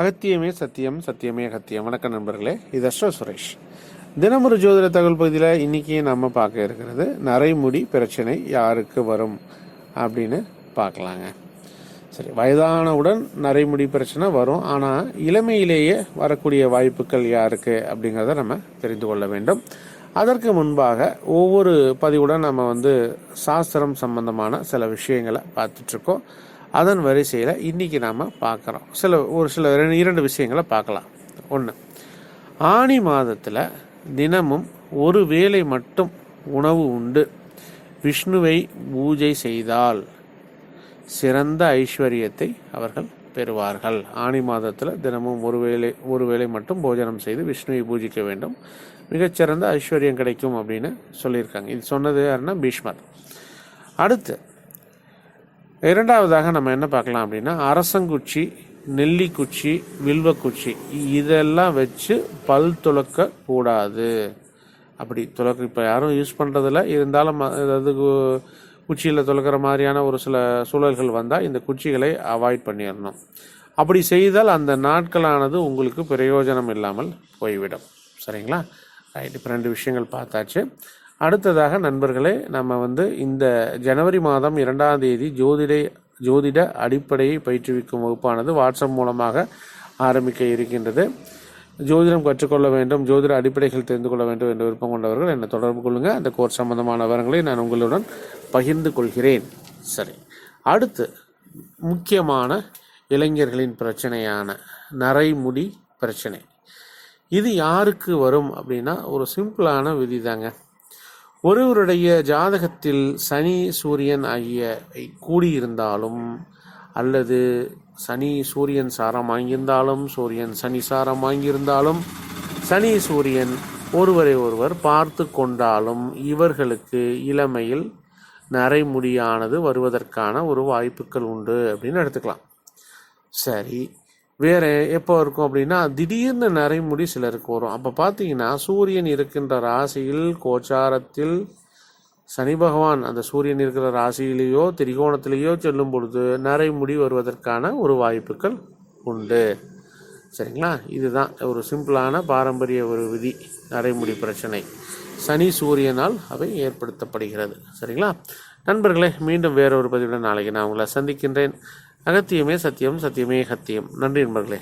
அகத்தியமே சத்தியம் சத்தியமே அகத்தியம். வணக்கம் நண்பர்களே இது அஸ்ரோ சுரேஷ். தினமொரு ஜோதிட தகவல் பகுதியில் இன்னைக்கு நம்ம பார்க்க இருக்கிறது நரைமுடி பிரச்சனை யாருக்கு வரும் அப்படின்னு பார்க்கலாங்க. சரி வயதானவுடன் நரைமுடி பிரச்சனை வரும் ஆனால் இளமையிலேயே வரக்கூடிய வாய்ப்புகள் யாருக்கு அப்படிங்கிறத நம்ம தெரிந்து கொள்ள வேண்டும். அதற்கு முன்பாக ஒவ்வொரு பதிவுடன் நம்ம வந்து சாஸ்திரம் சம்பந்தமான சில விஷயங்களை பார்த்துட்ருக்கோம் அதன் வரிசையில் இன்றைக்கி நாம் பார்க்குறோம். சில ஒரு சில ரெண்டு- இரண்டு விஷயங்களை பார்க்கலாம். ஒன்று ஆனி மாதத்தில் தினமும் ஒரு வேளை மட்டும் உணவு உண்டு. விஷ்ணுவை பூஜை செய்தால் சிறந்த ஐஸ்வர்யத்தை அவர்கள் பெறுவார்கள். ஆனி மாதத்தில் தினமும் ஒரு வேளை ஒரு வேளை மட்டும் போஜனம் செய்து விஷ்ணுவை பூஜிக்க வேண்டும். மிகச்சிறந்த ஐஸ்வர்யம் கிடைக்கும் அப்படின்னு சொல்லியிருக்காங்க. இது சொன்னது யாருன்னா பீஷ்மர். அடுத்து இரண்டாவதாக நம்ம என்ன பார்க்கலாம் அப்படின்னா அரசங்குச்சி நெல்லிக்குச்சி வில்வக்குச்சி இதெல்லாம் வச்சு பல் துளக்க கூடாது. அப்படி துளக்க இப்போ யாரும் யூஸ் பண்ணுறதில்ல இருந்தாலும் அதாவது குச்சியில் துலக்கிற மாதிரியான ஒரு சில சூழல்கள் வந்தால் இந்த குச்சிகளை அவாய்ட் பண்ணிடணும். அப்படி செய்தால் அந்த நாட்களானது உங்களுக்கு பிரயோஜனம் இல்லாமல் போய்விடும். சரிங்களா? ரைட் இப்போ ரெண்டு விஷயங்கள் பார்த்தாச்சு. அடுத்ததாக நண்பர்களே நம்ம வந்து இந்த ஜனவரி மாதம் இரண்டாம் தேதி ஜோதிட ஜோதிட அடிப்படையை பயிற்றுவிக்கும் வகுப்பானது வாட்ஸ்அப் மூலமாக ஆரம்பிக்க இருக்கின்றது. ஜோதிடம் கற்றுக்கொள்ள வேண்டும் ஜோதிட அடிப்படைகள் தெரிந்து கொள்ள வேண்டும் என்ற விருப்பம் கொண்டவர்கள் என்னை தொடர்பு கொள்ளுங்கள் அந்த கோர்ஸ் சம்பந்தமான விவரங்களை நான் உங்களுடன் பகிர்ந்து கொள்கிறேன். சரி. அடுத்து முக்கியமான இளைஞர்களின் பிரச்சனையான நரைமுடி பிரச்சனை. இது யாருக்கு வரும் அப்படின்னா ஒரு சிம்பிளான விதி தாங்க ஒருவருடைய ஜாதகத்தில் சனி சூரியன் ஆகிய கூடியிருந்தாலும் அல்லது சனி சூரியன் சாரம் வாங்கியிருந்தாலும் சூரியன் சனி சாரம் வாங்கியிருந்தாலும் சனி சூரியன் ஒருவரை ஒருவர் பார்த்து கொண்டாலும் இவர்களுக்கு இளமையில் நரைமுடியானது வருவதற்கான ஒரு வாய்ப்புகள் உண்டு அப்படின்னு எடுத்துக்கலாம். சரி வேறு எப்போ இருக்கும் அப்படின்னா திடீர்னு நரைமுடி சிலருக்கு வரும். அப்போ பார்த்தீங்கன்னா சூரியன் இருக்கின்ற ராசியில் கோச்சாரத்தில் சனி பகவான் அந்த சூரியன் இருக்கிற ராசியிலேயோ திரிகோணத்திலேயோ செல்லும் பொழுது நரைமுடி வருவதற்கான ஒரு வாய்ப்புகள் உண்டு. சரிங்களா? இதுதான் ஒரு சிம்பிளான பாரம்பரிய ஒரு விதி நரைமுடி பிரச்சனை. சனி சூரியனால் அவை ஏற்படுத்தப்படுகிறது. சரிங்களா? நண்பர்களே மீண்டும் வேறொரு பதிவுடன் நாளைக்கு நான் உங்களை சந்திக்கின்றேன். அகத்தியமே சத்தியம் சத்தியமே சத்தியம் நன்றி நண்பர்களே